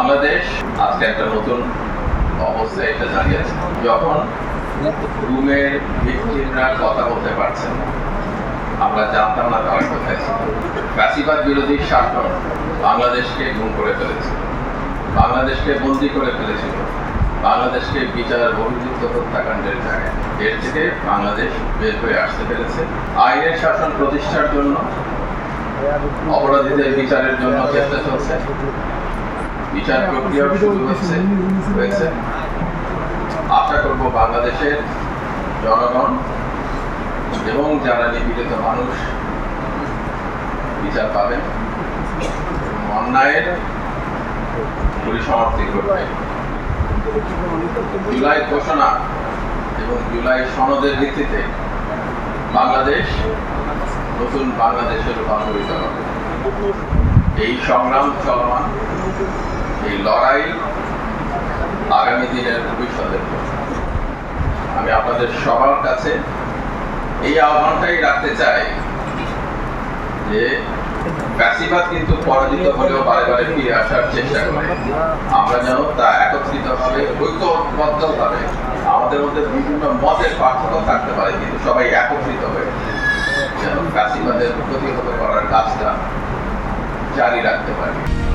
বাংলাদেশ আজকে একটা নতুন অবস্থায় এটা দাঁড়িয়েছে যখন রুমের ভিকটিমরা কথা বলতে পারছেন না, আমরা জানতাম না তারা কোথায় ছিল। ফ্যাসিবাদ বিরোধী শাসন বাংলাদেশকে গুম করে ফেলেছে বাংলাদেশকে বন্দি করে ফেলেছিল। বাংলাদেশকে বিচার বহির্ভূত হত্যাকাণ্ডের জায়গায়। এর থেকে বাংলাদেশ বের হয়ে আসতে পেরেছে। আইনের শাসন প্রতিষ্ঠার জন্য, অপরাধীদের বিচারের জন্য চেষ্টা চলছে। বিচার প্রক্রিয়া শুরু হচ্ছে হয়েছে। আশা করব বাংলাদেশের জনগণ এবং যারা নিপীড়িত মানুষ বিচার পাবেন অন্যায়ের পরিসমাপ্তি করবে জুলাই ঘোষণা এবং জুলাই সনদের ভিত্তিতে বাংলাদেশ নতুন বাংলাদেশে রূপান্তরিত হবে। এই সংগ্রাম চলমান, এই লড়াই আগামী দিনের ভবিষ্যতের আমি আপনাদের সবার কাছে এই আহ্বানটাই রাখতে চাই যে ফ্যাসিবাদ কিন্তু পরাজিত হলেও বারে বারে ফিরে আসার চেষ্টা করে। আমরা যেন তা একত্রিত ভাবে ঐক্যবদ্ধ ভাবে আমাদের মধ্যে বিভিন্ন মতের পার্থক্য থাকতে পারে, কিন্তু সবাই একত্রিত হয়ে যেন ফ্যাসিবাদের প্রতিহত করার কাজটা জারি রাখতে পারবে।